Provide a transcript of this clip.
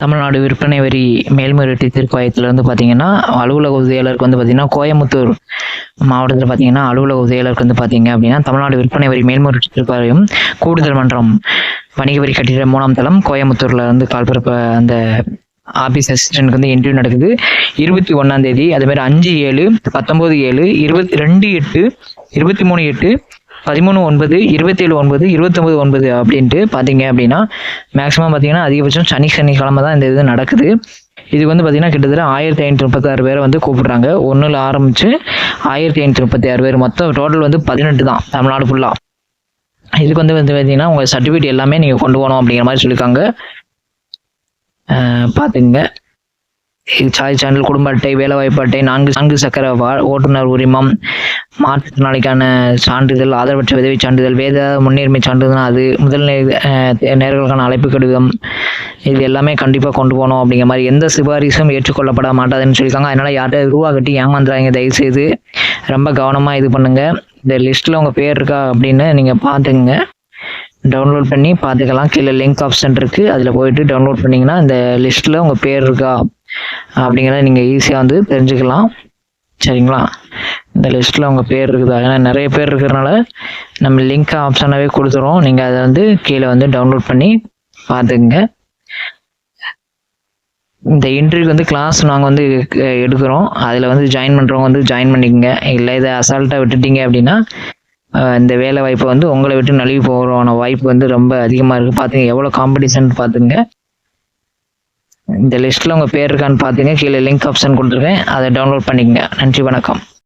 தமிழ்நாடு விற்பனை வரி மேல்முறையீட்டு தீர்ப்பாயத்தில் பார்த்தீங்கன்னா அலுவலக உதவியாளருக்கு வந்து பார்த்தீங்கன்னா கோயம்புத்தூர் மாவட்டத்தில் பார்த்தீங்கன்னா அலுவலக உதவியாளருக்கு வந்து பார்த்தீங்க அப்படின்னா தமிழ்நாடு விற்பனை வரி மேல்முறையீட்டு தீர்ப்பாயம் கூடுதல் மன்றம் வணிக வரி கட்டிட மூணாம் தளம் கோயம்புத்தூரில் வந்து கால்பரப்ப அந்த ஆபீஸ் அசிஸ்டன்ட்க்கு வந்து இன்டர்வியூ நடக்குது. இருபத்தி ஒன்றாம் தேதி அதே மாதிரி அஞ்சு ஏழு பத்தொம்போது ஏழு இருபத்தி ரெண்டு எட்டு இருபத்தி மூணு எட்டு பதிமூணு ஒன்பது இருபத்தேழு ஒன்பது இருபத்தொம்பது ஒன்பது அப்படின்ட்டு பார்த்தீங்க அப்படின்னா மேக்ஸிமம் பார்த்தீங்கன்னா அதிகபட்சம் சனி சனிக்கிழமை தான் இந்த இது நடக்குது. இதுக்கு வந்து பார்த்திங்கன்னா கிட்டத்தட்ட ஆயிரத்தி ஐநூற்றி முப்பத்தாறு பேரை வந்து கூப்பிடுறாங்க. ஒன்றில் ஆரம்பித்து ஆயிரத்தி ஐநூற்றி முப்பத்தி ஆறு பேர். மொத்தம் டோட்டல் வந்து பதினெட்டு தான் தமிழ்நாடு ஃபுல்லாக இதுக்கு வந்து வந்து பார்த்தீங்கன்னா உங்கள் சர்டிஃபிகேட் எல்லாமே நீங்கள் கொண்டு போகணும் அப்படிங்கிற மாதிரி சொல்லியிருக்காங்க. பார்த்துங்க சாய் சேனல் குடும்ப அட்டை வேலைவாய்ப்பு அட்டை நான்கு நான்கு சக்கர வா ஓட்டுநர் உரிமம் மாற்றுத்திறனாளிக்கான சான்றிதழ் ஆதரவற்ற உதவி சான்றிதழ் வேத முன்னுரிமை சான்றிதழ் அது முதல் நேர்களுக்கான அழைப்பு கடிதம் இது எல்லாமே கண்டிப்பாக கொண்டு போகணும் அப்படிங்கிற மாதிரி எந்த சிபாரிசும் ஏற்றுக்கொள்ளப்பட மாட்டாதுன்னு சொல்லியிருக்காங்க. அதனால் யார்கிட்ட ரூபா கட்டி ஏமாந்துறாங்க தயவுசெய்து ரொம்ப கவனமாக இது பண்ணுங்கள் இந்த லிஸ்ட்டில் உங்கள் பேர் இருக்கா அப்படின்னு நீங்கள் பார்த்துங்க டவுன்லோட் பண்ணி பார்த்துக்கலாம். கீழே லிங்க் ஆப்ஷன் இருக்குது அதில் போயிட்டு டவுன்லோட் பண்ணிங்கன்னா இந்த லிஸ்ட்டில் உங்கள் பேர் இருக்கா அப்படிங்கிறத நீங்கள் ஈஸியாக வந்து தெரிஞ்சுக்கலாம். சரிங்களா? இந்த லிஸ்ட்டில் உங்கள் பேர் இருக்குதா. ஏன்னா நிறைய பேர் இருக்கிறனால நம்ம லிங்க் ஆப்ஷனாகவே கொடுத்துறோம். நீங்கள் அதை வந்து கீழே வந்து டவுன்லோட் பண்ணி பார்த்துக்குங்க. இந்த இன்டர்வியூக்கு வந்து கிளாஸ் நாங்கள் வந்து எடுக்கிறோம். அதில் வந்து ஜாயின் பண்ணுறவங்க வந்து ஜாயின் பண்ணிக்கங்க. இல்லை இதை அசால்ட்டாக விட்டுட்டீங்க அப்படின்னா இந்த வேலை வாய்ப்பை வந்து உங்களை விட்டு நழுவி போகிறோம் வாய்ப்பு வந்து ரொம்ப அதிகமாக இருக்குது பார்த்துங்க எவ்வளோ காம்படிஷன் பார்த்துங்க இந்த லிஸ்ட்டில் உங்கள் பேர் இருக்கான்னு பார்த்தீங்க கீழே லிங்க் ஆப்ஷன் கொடுத்துருக்கேன். அதை டவுன்லோட் பண்ணிக்கங்க. நன்றி வணக்கம்.